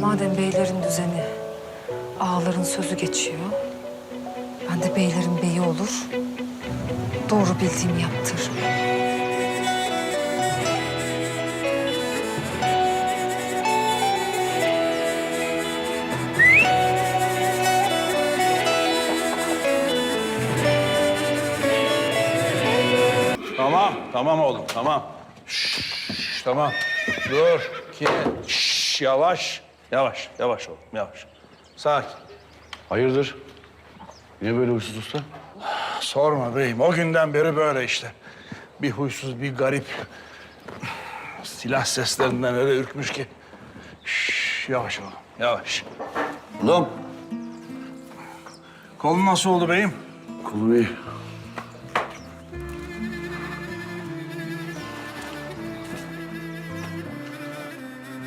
Madem beylerin düzeni, ağaların sözü geçiyor. Ben de beylerin beyi olur. Doğru bildiğimi yaptırırım. Tamam, tamam oğlum, tamam. Şşş, tamam. Dur, ki, şşş, yavaş, yavaş, yavaş oğlum, yavaş. Sakin. Hayırdır? Niye böyle huysuz usta? Sorma beyim, o günden beri böyle işte. Bir huysuz, bir garip. Silah seslerinden öyle ürkmüş ki. Şşş, yavaş oğlum, yavaş. Oğlum. Kolun nasıl oldu beyim? Kolum iyi.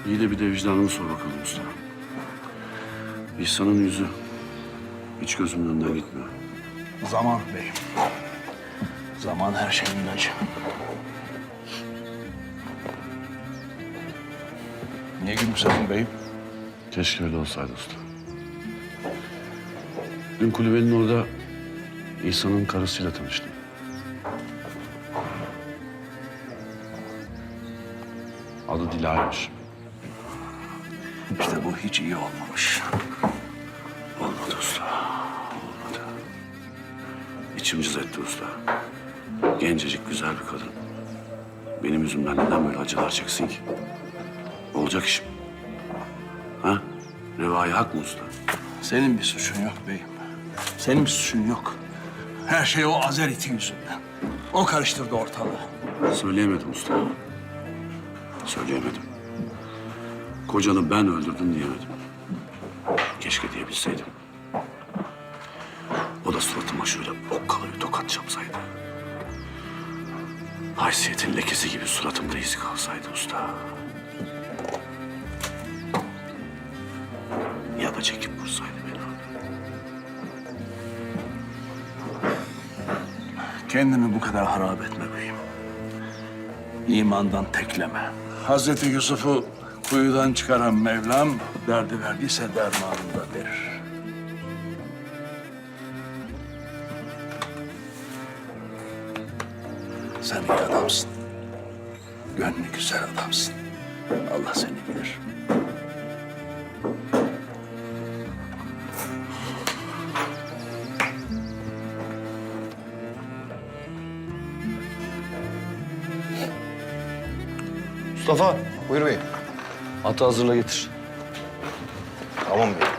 İyi de bir de vicdanını sor bakalım usta. İhsan'ın yüzü hiç gözümün önünden gitmiyor. Zaman beyim. Zaman her şeyin ilacı. Niye gülümsedin beyim? Keşke öyle olsaydı usta. Dün kulübenin orada İhsan'ın karısıyla tanıştım. Adı Dila'ymış. İşte bu hiç iyi olmamış. Olmadı usta. Olmadı. İçim cız etti usta. Gencecik güzel bir kadın. Benim yüzümden neden böyle acılar çeksin ki? Olacak işim. Ha? Revai hak mı usta? Senin bir suçun yok beyim. Senin bir suçun yok. Her şey o Azer iti yüzünden. O karıştırdı ortalığı. Söyleyemedim usta. Söyleyemedim. Kocanı ben öldürdüm diyemedim. Keşke diyebilseydim. O da suratıma şöyle okkalı bir tokat çapsaydı. Haysiyetin lekesi gibi suratımda izi kalsaydı usta. Ya da çekip vursaydı beni. Kendini bu kadar harap etme beyim. İmandan tekleme. Hazreti Yusuf'u kuyudan çıkaran Mevlam derdi verdiyse dermanını da verir. Sen iyi adamsın. Gönlü güzel adamsın. Allah seni bilir. Mustafa, buyur beyim. Atı hazırla getir. Tamam beyim.